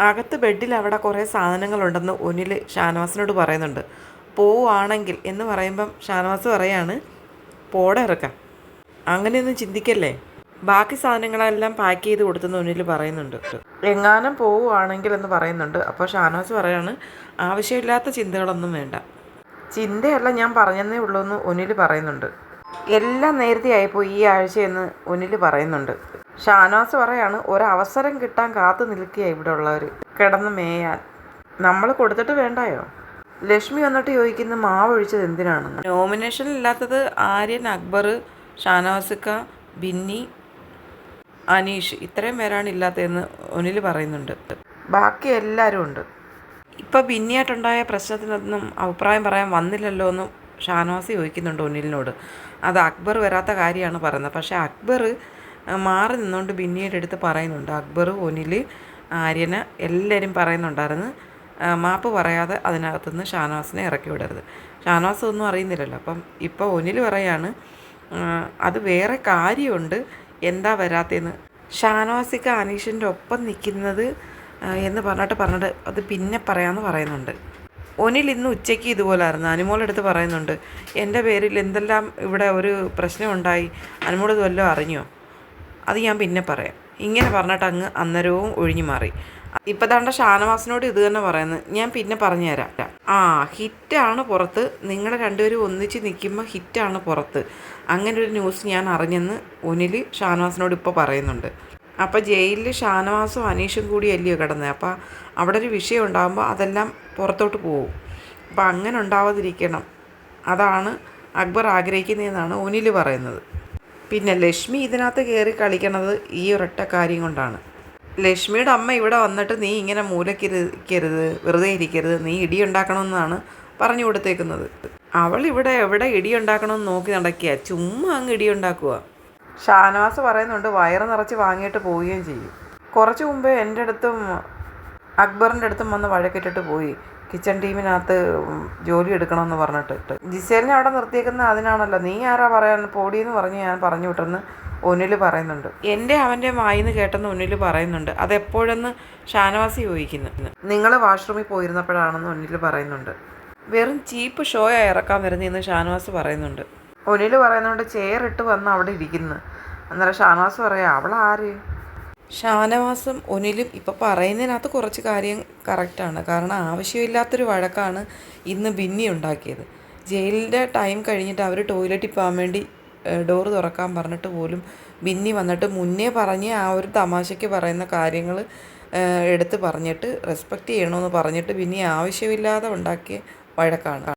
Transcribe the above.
അകത്ത് ബെഡിൽ അവിടെ കുറേ സാധനങ്ങളുണ്ടെന്ന് ഒനിൽ ഷാനവാസിനോട് പറയുന്നുണ്ട്. പോവുകയാണെങ്കിൽ എന്ന് പറയുമ്പം ഷാനവാസ് പറയാണ് പോടെ ഇറക്കാം. അങ്ങനെയൊന്നും ചിന്തിക്കല്ലേ? ബാക്കി സാധനങ്ങളെല്ലാം പാക്ക് ചെയ്ത് കൊടുത്തെന്ന് ഒനിൽ പറയുന്നുണ്ട്. എങ്ങാനും പോവുകയാണെങ്കിൽ എന്ന് പറയുന്നുണ്ട്. അപ്പോൾ ഷാനവാസ് പറയാണ് ആവശ്യമില്ലാത്ത ചിന്തകളൊന്നും വേണ്ട. ചിന്തയല്ല ഞാൻ പറഞ്ഞതേ ഉള്ളൂ എന്ന് ഒനിൽ പറയുന്നുണ്ട്. എല്ലാം നേരത്തെ ആയിപ്പോയി ഈ ആഴ്ചയെന്ന് ഒനിൽ പറയുന്നുണ്ട്. ഷാനവാസ് പറയാണ് ഒരവസരം കിട്ടാൻ കാത്തു നിൽക്കുക ഇവിടെ ഉള്ളവർ കിടന്ന് മേയാൻ. നമ്മൾ കൊടുത്തിട്ട് വേണ്ടായോ? ലക്ഷ്മി വന്നിട്ട് ചോദിക്കുന്ന മാവ് എന്തിനാണെന്ന്? നോമിനേഷൻ ഇല്ലാത്തത് ആര്യൻ അക്ബർ ഷാനവാസിക്ക ബിന്നി അനീഷ്. ഇത്രയും പേരാണ് ഇല്ലാത്തതെന്ന് ഒനിൽ പറയുന്നുണ്ട്. ബാക്കി എല്ലാവരും ഉണ്ട്. ഇപ്പോൾ ബിന്നിയായിട്ടുണ്ടായ പ്രശ്നത്തിനൊന്നും അഭിപ്രായം പറയാൻ വന്നില്ലല്ലോ എന്ന് ഷാനവാസ് ചോദിക്കുന്നുണ്ട് ഒനിലിനോട്. അത് അക്ബർ വരാത്ത കാര്യമാണ് പറയുന്നത്. പക്ഷേ അക്ബർ മാറി നിന്നുകൊണ്ട് പിന്നീട് എടുത്ത് പറയുന്നുണ്ട്. അക്ബർ ഒനിൽ ആര്യന് എല്ലാവരും പറയുന്നുണ്ടായിരുന്നു. മാപ്പ് പറയാതെ അതിനകത്തുനിന്ന് ഷാനവാസിനെ ഇറക്കി വിടരുത്. ഷാനവാസ് ഒന്നും അറിയുന്നില്ലല്ലോ. അപ്പം ഇപ്പോൾ ഒനിൽ പറയാണ് അത് വേറെ കാര്യമുണ്ട്. എന്താ വരാത്തതെന്ന് ഷാനവാസിക്ക് അനീഷിന്റെ ഒപ്പം നിൽക്കുന്നത് എന്ന് പറഞ്ഞിട്ട് പറഞ്ഞിട്ട് അത് പിന്നെ പറയാമെന്ന് പറയുന്നുണ്ട്. ഒനിൽ ഇന്ന് ഉച്ചയ്ക്ക് ഇതുപോലായിരുന്നു. അനുമോളെടുത്ത് പറയുന്നുണ്ട് എന്റെ പേരിൽ എന്തെല്ലാം ഇവിടെ ഒരു പ്രശ്നമുണ്ടായി? അനുമോൾ ഇതുവല്ലോ അറിഞ്ഞോ? അത് ഞാൻ പിന്നെ പറയാം. ഇങ്ങനെ പറഞ്ഞിട്ട് അങ്ങ് അന്നേരവും ഒഴിഞ്ഞു മാറി. ഇപ്പം താണ്ട ഷാനവാസിനോട് ഇത് തന്നെ പറയുന്നത്. ഞാൻ പിന്നെ പറഞ്ഞുതരാം. ആ ഹിറ്റാണ് പുറത്ത്. നിങ്ങൾ രണ്ടുപേരും ഒന്നിച്ച് നിൽക്കുമ്പോൾ ഹിറ്റാണ് പുറത്ത്. അങ്ങനെ ഒരു ന്യൂസ് ഞാൻ അറിഞ്ഞെന്ന് ഒനിൽ ഷാനവാസിനോട് ഇപ്പോൾ പറയുന്നുണ്ട്. അപ്പോൾ ജയിലിൽ ഷാനവാസും അനീഷും കൂടി അല്ലയോ കിടന്നത് അപ്പോൾ അവിടെ ഒരു വിഷയം ഉണ്ടാകുമ്പോൾ അതെല്ലാം പുറത്തോട്ട് പോകും അപ്പോൾ അങ്ങനെ ഉണ്ടാവാതിരിക്കണം. അതാണ് അക്ബർ ആഗ്രഹിക്കുന്നതെന്നാണ് ഒനിൽ പറയുന്നത്. പിന്നെ ലക്ഷ്മി ഇതിനകത്ത് കയറി കളിക്കണത് ഈ ഒരൊറ്റ കാര്യം കൊണ്ടാണ്. ലക്ഷ്മിയുടെ അമ്മ ഇവിടെ വന്നിട്ട് നീ ഇങ്ങനെ മൂലക്കിരിക്കരുത് വെറുതെ ഇരിക്കരുത് നീ ഇടി ഉണ്ടാക്കണമെന്നാണ് പറഞ്ഞു കൊടുത്തേക്കുന്നത്. അവൾ ഇവിടെ എവിടെ ഇടി ഉണ്ടാക്കണമെന്ന് നോക്കി നടക്കുക ചുമ്മാ അങ്ങ് ഇടി ഉണ്ടാക്കുക ഷാനവാസ് പറയുന്നുണ്ട് വയറ് നിറച്ച് വാങ്ങിയിട്ട് പോവുകയും ചെയ്യും. കുറച്ച് മുമ്പേ എന്റെ അടുത്തും അക്ബറിന്റെ അടുത്തും വന്ന് വഴക്കിട്ടിട്ട് പോയി. കിച്ചൺ ടീമിനകത്ത് ജോലി എടുക്കണമെന്ന് പറഞ്ഞിട്ട് ജിസേലിനെ അവിടെ നിർത്തിയേക്കുന്ന അതിനാണല്ലോ നീ ആരാ പറയാൻ പോടിയെന്ന് പറഞ്ഞ് ഞാൻ പറഞ്ഞു വിട്ടെന്ന് ഒന്നിൽ പറയുന്നുണ്ട്. എന്റെ അവന്റെ വായിന്ന് കേട്ടെന്ന് ഒന്നിൽ പറയുന്നുണ്ട്. അതെപ്പോഴെന്ന് ഷാനവാസി ചോദിക്കുന്നു. നിങ്ങൾ വാഷ്റൂമിൽ പോയിരുന്നപ്പോഴാണെന്ന് ഒന്നിൽ പറയുന്നുണ്ട്. വെറും ചീപ്പ് ഷോയാ ഇറക്കാൻ വരുന്നതെന്ന് ഷാനവാസ് പറയുന്നുണ്ട്. ഒന്നിൽ പറയുന്നുണ്ട് ചെയർ ഇട്ട് വന്ന് അവിടെ ഇരിക്കുന്നു. അന്നേരം ഷാനവാസ് പറയാം അവളാര്? ഷാനവാസും ഒനിലും ഇപ്പോൾ പറയുന്നതിനകത്ത് കുറച്ച് കാര്യം കറക്റ്റാണ് കാരണം ആവശ്യമില്ലാത്തൊരു വഴക്കാണ് ഇന്ന് ബിന്നി ഉണ്ടാക്കിയത്. ജയിലിന്റെ ടൈം കഴിഞ്ഞിട്ട് അവർ ടോയ്ലറ്റിൽ പോകാൻ വേണ്ടി ഡോർ തുറക്കാൻ പറഞ്ഞിട്ട് പോലും ബിന്നി വന്നിട്ട് മുന്നേ പറഞ്ഞ് ആ ഒരു തമാശയ്ക്ക് പറയുന്ന കാര്യങ്ങൾ എടുത്ത് പറഞ്ഞിട്ട് റെസ്പെക്റ്റ് ചെയ്യണമെന്ന് പറഞ്ഞിട്ട് ബിന്നി ആവശ്യമില്ലാതെ ഉണ്ടാക്കിയ വഴക്കാണ്.